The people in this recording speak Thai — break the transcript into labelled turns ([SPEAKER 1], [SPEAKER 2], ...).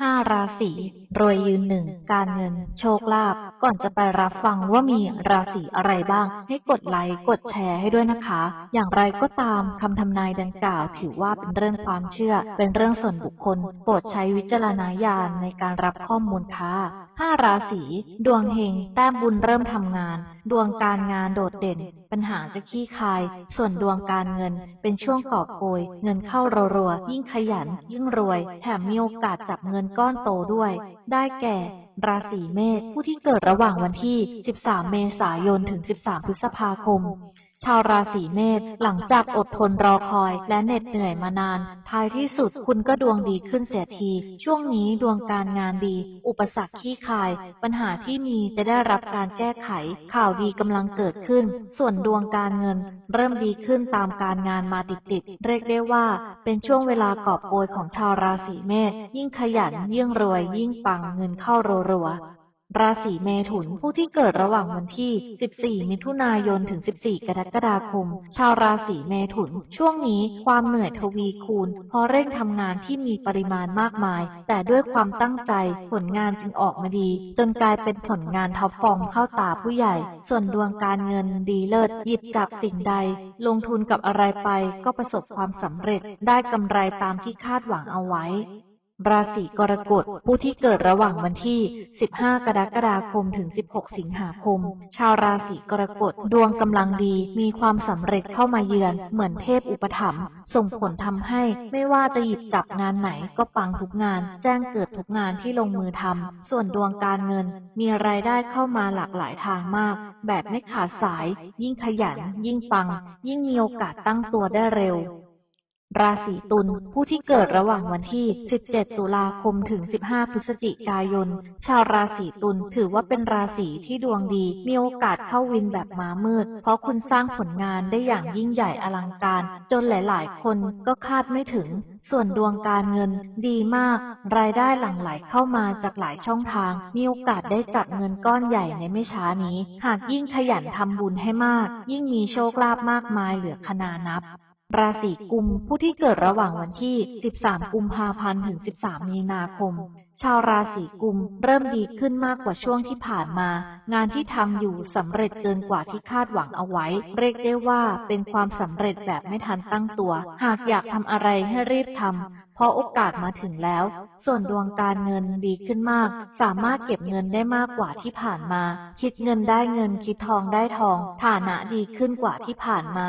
[SPEAKER 1] ห้าราศีรวยยืนหนึ่งการเงิน โชคลาภก่อนจะไปรับฟังว่ามีราศีอะไรบ้าง ให้กดไลค์กดแชร์ให้ด้วยนะคะ อย่างไรก็ตามคำทำนายดังกล่าว ถือว่าเป็นเรื่องความเชื่อ เป็นเรื่องส่วนบุคคล โปรดใช้วิจารณญาณในการรับข้อมูลค่ะ ห้าราศี ดวงเฮง แต้มบุญเริ่มทำงาน ดวงการงานโดดเด่น ปัญหาจะขี้คาย ส่วนดวงการเงิน เป็นช่วงกอบโกย เงินเข้ารัวๆยิ่งขยัน ยิ่งรวย แถมมีโอกาสจับเงินก้อนโตด้วย ได้แก่ ราศีเมษผู้ที่เกิดระหว่างวันที่ 13 เมษายนถึง 13 พฤษภาคม ชาวราศีเมษหลังจากอดทนรอคอยและเหน็ดเหนื่อยมานาน ท้ายที่สุดคุณก็ดวงดีขึ้นเสียที ช่วงนี้ดวงการงานดี อุปสรรคขี้คาย ปัญหาที่มีจะได้รับการแก้ไข ข่าวดีกำลังเกิดขึ้น ส่วนดวงการเงิน เริ่มดีขึ้นตามการงานมาติดๆเรียกได้ว่า เป็นช่วงเวลากอบโกยของชาวราศีเมษยิ่งขยันยิ่งรวยยิ่งปังเงินเข้ารัวๆ ราศีเมถุนผู้ที่เกิดระหว่างวันที่ 14 มิถุนายน ถึง 14 กรกฎาคม ชาวราศีเมถุน ช่วงนี้ความเหนื่อยทวีคูณ เพราะเร่งทำงานที่มีปริมาณมากมาย แต่ด้วยความตั้งใจผลงานจึงออกมาดี จนกลายเป็นผลงานท็อปฟอร์มเข้าตาผู้ใหญ่ ส่วนดวงการเงินดีเลิศ หยิบจับสิ่งใด ลงทุนกับอะไรไปก็ประสบความสำเร็จได้กำไรตามที่คาดหวังเอาไว้ ราศีกรกฎผู้ที่เกิดระหว่างวันที่ 15 กรกฎาคมถึง 16 สิงหาคม ชาวราศีกรกฎดวงกำลังดีมีความสำเร็จเข้ามาเยือน เหมือนเทพอุปถัมภ์ส่งผลทำให้ไม่ว่าจะหยิบจับงานไหนก็ปังทุกงาน แจ้งเกิดทุกงานที่ลงมือทำส่วนดวงการเงิน มีรายได้เข้ามาหลากหลายทางมาก แบบไม่ขาดสาย ยิ่งขยัน ยิ่งปัง ยิ่งมีโอกาสตั้งตัวได้เร็ว ราศีตุลผู้ที่เกิดระหว่างวันที่ 17 ตุลาคมถึง 15 พฤศจิกายน ชาวราศีตุลถือว่าเป็นราศีที่ดวงดี มีโอกาสเข้าวินแบบม้ามืด เพราะคุณสร้างผลงานได้อย่างยิ่งใหญ่อลังการ จนหลาย ๆ คนก็คาดไม่ถึง ส่วนดวงการเงินดีมาก รายได้หลั่งไหลเข้ามาจากหลายช่องทาง มีโอกาสได้จับเงินก้อนใหญ่ในไม่ช้านี้ หากยิ่งขยันทำบุญให้มาก ยิ่งมีโชคลาภมากมายเหลือขนานับ ราศีกุมผู้ที่เกิดระหว่างวันที่ 13 กุมภาพันธ์ถึง 13 มีนาคม ชาวราศีกุมเริ่มดีขึ้นมากกว่าช่วงที่ผ่านมา งานที่ทำอยู่สำเร็จเกินกว่าที่คาดหวังเอาไว้ เรียกได้ว่าเป็นความสำเร็จแบบไม่ทันตั้งตัว หากอยากทำอะไรให้รีบทำเพราะโอกาสมาถึงแล้ว ส่วนดวงการเงินดีขึ้นมาก สามารถเก็บเงินได้มากกว่าที่ผ่านมา คิดเงินได้เงินคิดทองได้ทอง ฐานะดีขึ้นกว่าที่ผ่านมา